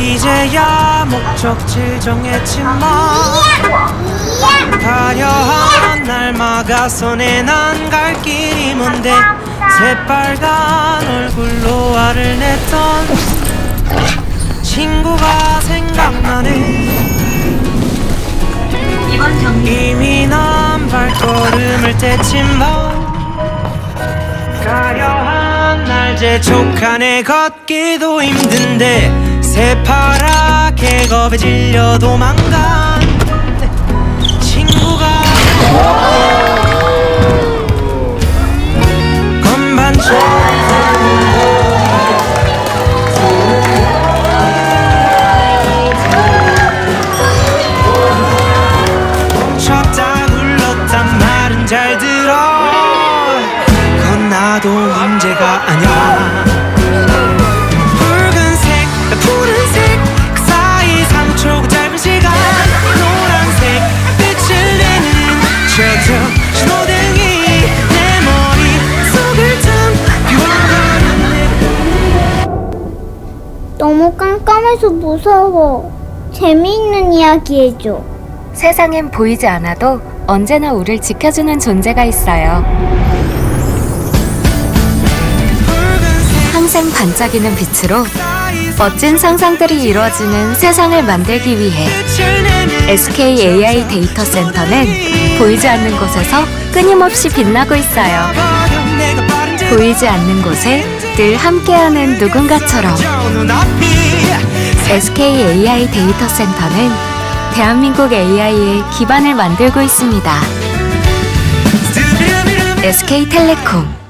우리야 목적지 정했지만 가려한 날 막아서네 난 갈 길이 뭔데 새빨간 얼굴로 화를 냈던 친구가 생각나네 이미 난 발걸음을 뗐지만 가려한 날 재촉하네 걷기도 힘든데 새파랗게 겁에 질려 도망간 친구가 건반쪽 쳤다 굴렀단 말은 잘 들어. 그건 나도 문제가 아니야 너무 깜깜해서 무서워. 재미있는 이야기 해줘. 세상엔 보이지 않아도 언제나 우릴 지켜주는 존재가 있어요. 항상 반짝이는 빛으로 멋진 상상들이 이루어지는 세상을 만들기 위해 SK AI 데이터 센터는 보이지 않는 곳에서 끊임없이 빛나고 있어요. 보이지 않는 곳에 늘 함께하는 누군가처럼. SK AI 데이터 센터는 대한민국 AI의 기반을 만들고 있습니다. SK 텔레콤